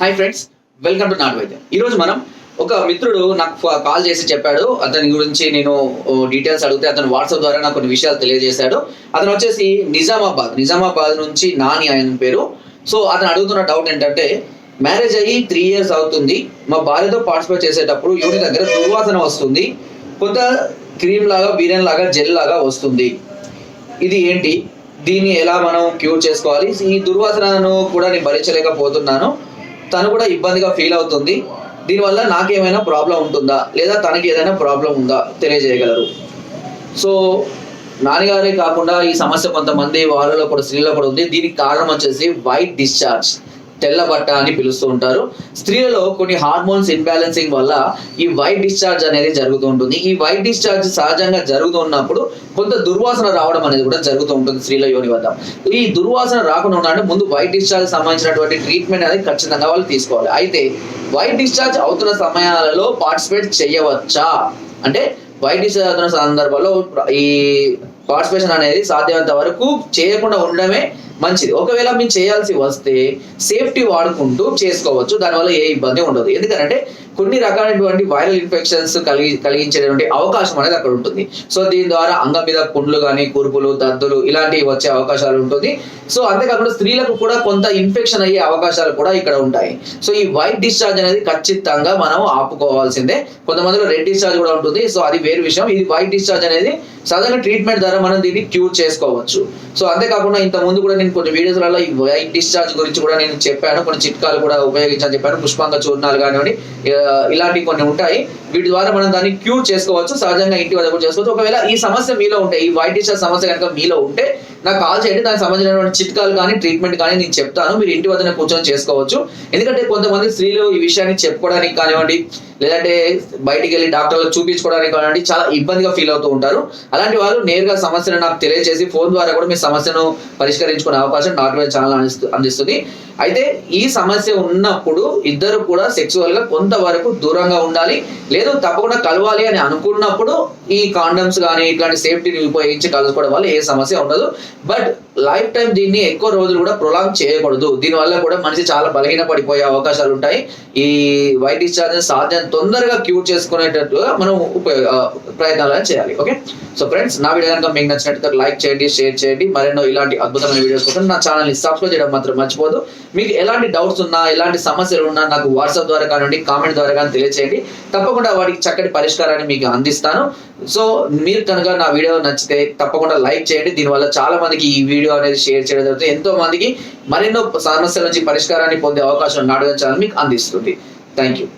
Hi friends welcome to నాటు వైద్యం ఈరోజు మనం ఒక మిత్రుడు నాకు కాల్ చేసి చెప్పాడు. అతని గురించి నేను డీటెయిల్స్ అడిగితే అతను వాట్సాప్ ద్వారా నాకు కొన్ని విషయాలు తెలియజేశాడు. అతను వచ్చేసి నిజామాబాద్ నిజామాబాద్ నుంచి నాని ఆయన పేరు. సో అతను అడుగుతున్న డౌట్ ఏంటంటే మ్యారేజ్ అయ్యి త్రీ ఇయర్స్ అవుతుంది. మా భార్యతో పార్టిసిపేట్ చేసేటప్పుడు యోని దగ్గర దుర్వాసన వస్తుంది. కొంత క్రీమ్ లాగా బీరియన్ లాగా జెల్ లాగా వస్తుంది. ఇది ఏంటి? దీన్ని ఎలా మనం క్యూర్ చేసుకోవాలి? ఈ దుర్వాసనను కూడా నేను భరించలేకపోతున్నాను. తను కూడా ఇబ్బందిగా ఫీల్ అవుతుంది. దీనివల్ల నాకేమైనా ప్రాబ్లం ఉంటుందా? లేదా తనకి ఏదైనా ప్రాబ్లం ఉందా? తెలియజేయగలరు. సో నాన్నగారే కాకుండా ఈ సమస్య కొంతమంది వాళ్ళలో కూడా స్త్రీలో కూడా ఉంది. దీనికి కారణం వచ్చేసి వైట్ డిశ్చార్జ్ తెల్ల బట్ట అని పిలుస్తూ ఉంటారు. స్త్రీలలో కొన్ని హార్మోన్స్ ఇన్బ్యాలెన్సింగ్ వల్ల ఈ వైట్ డిశ్చార్జ్ అనేది జరుగుతూ ఉంటుంది. ఈ వైట్ డిశ్చార్జ్ సహజంగా జరుగుతున్నప్పుడు కొంత దుర్వాసన రావడం అనేది కూడా జరుగుతూ ఉంటుంది స్త్రీల యోని వద్ద. ఈ దుర్వాసన రాకుండా ఉండాలంటే ముందు వైట్ డిశ్చార్జ్ సంబంధించినటువంటి ట్రీట్మెంట్ అనేది ఖచ్చితంగా వాళ్ళు తీసుకోవాలి. అయితే వైట్ డిశ్చార్జ్ అవుతున్న సమయాలలో పార్టిసిపేట్ చేయవచ్చా? అంటే వైట్ డిశ్చార్జ్ అవుతున్న సందర్భంలో ఈ పార్టిసిపేషన్ అనేది సాధ్యమైనంత వరకు చేయకుండా ఉండడమే మంచిది. ఒకవేళ మీరు చేయాల్సి వస్తే సేఫ్టీ వాడుకుంటూ చేసుకోవచ్చు. దానివల్ల ఏ ఇబ్బంది ఉండదు. ఎందుకంటే కొన్ని రకాలైనటువంటి వైరల్ ఇన్ఫెక్షన్స్ కలిగి కలిగించేటువంటి అవకాశం అనేది అక్కడ ఉంటుంది. సో దీని ద్వారా అంగం మీద పుండ్లు కానీ కురుపులు దద్దులు ఇలాంటివి వచ్చే అవకాశాలు ఉంటుంది. సో అంతేకాకుండా స్త్రీలకు కూడా కొంత ఇన్ఫెక్షన్ అయ్యే అవకాశాలు కూడా ఇక్కడ ఉంటాయి. సో ఈ వైట్ డిశ్చార్జ్ అనేది ఖచ్చితంగా మనం ఆపుకోవాల్సిందే. కొంతమందిలో రెడ్ డిశ్చార్జ్ కూడా ఉంటుంది. సో అది వేరు విషయం. ఇది వైట్ డిశ్చార్జ్ అనేది సాధారణ ట్రీట్మెంట్ ద్వారా మనం దీన్ని క్యూర్ చేసుకోవచ్చు. సో అంతేకాకుండా ఇంత ముందు కూడా నేను కొన్ని వీడియోస్లలో ఈ వైట్ డిశ్చార్జ్ గురించి కూడా నేను చెప్పాను. కొన్ని చిట్కాలు కూడా ఉపయోగించని చెప్పాను. పుష్పాంగ చూర్ణాలు కానివ్వండి ఇలాంటివి కొన్ని ఉంటాయి. వీటి ద్వారా మనం దాన్ని క్యూర్ చేసుకోవచ్చు. సహజంగా ఇంటి వద్ద కూడా చేసుకోవచ్చు. ఒకవేళ ఈ సమస్య మీలో ఉంటే ఈ వైట్ డిశ్చార్జ్ సమస్య కనుక మీలో ఉంటే నాకు కాల్ చేయండి. దానికి సంబంధించినటువంటి చిట్కాలు కానీ ట్రీట్మెంట్ కానీ నేను చెప్తాను. మీరు ఇంటి వద్దనే కూర్చొని చేసుకోవచ్చు. ఎందుకంటే కొంతమంది స్త్రీలు ఈ విషయాన్ని చెప్పుకోవడానికి కానివ్వండి లేదంటే బయటికి వెళ్ళి డాక్టర్లకు చూపించుకోవడానికి కానివ్వండి చాలా ఇబ్బందిగా ఫీల్ అవుతూ ఉంటారు. అలాంటి వాళ్ళు నేరుగా సమస్యను నాకు తెలియజేసి ఫోన్ ద్వారా కూడా మీ సమస్యను పరిష్కరించుకునే అవకాశం డాక్టర్ వైద్య ఛానల్ అందిస్తుంది. అయితే ఈ సమస్య ఉన్నప్పుడు ఇద్దరు కూడా సెక్సువల్గా కొంతవరకు దూరంగా ఉండాలి. లేదు తప్పకుండా కలవాలి అని అనుకున్నప్పుడు ఈ కాండమ్స్ కానీ ఇట్లాంటి సేఫ్టీని ఉపయోగించి కలుసుకోవడం వల్ల ఏ సమస్య ఉండదు. బట్ లైఫ్ టైం దీన్ని ఎక్కువ రోజులు కూడా ప్రొలాంగ్ చేయకూడదు. దీని వల్ల కూడా మనిషి చాలా బలహీన పడిపోయే అవకాశాలు ఉంటాయి. ఈ వైట్ డిశ్చార్జ్ సాధ్యం తొందరగా క్యూర్ చేసుకునేటట్టుగా మనం ప్రయత్నాలు చేయాలి. ఓకే? సో ఫ్రెండ్స్ నా వీడియో కనుక మీకు నచ్చినట్టు లైక్ చేయండి షేర్ చేయండి. మరెన్నో ఇలాంటి అద్భుతమైన వీడియోస్ కోసం నా ఛానల్ని సబ్స్క్రైబ్ చేయడం మాత్రం మర్చిపోదు మీకు ఎలాంటి డౌట్స్ ఉన్నా ఎలాంటి సమస్యలు ఉన్నా నాకు వాట్సాప్ ద్వారా కానివ్వండి కామెంట్ ద్వారా కానీ తెలియచేయండి. తప్పకుండా వాటికి చక్కటి పరిష్కారాన్ని మీకు అందిస్తాను. సో మీరు కనుక నా వీడియో నచ్చితే తప్పకుండా లైక్ చేయండి. దీనివల్ల చాలా మందికి ఈ వీడియో అనేది షేర్ చేయడం జరుగుతుంది. ఎంతో మందికి మరెన్నో సమస్యల నుంచి పరిష్కారాన్ని పొందే అవకాశం నాడు ఛానల్ మీకు అందిస్తుంది. Thank you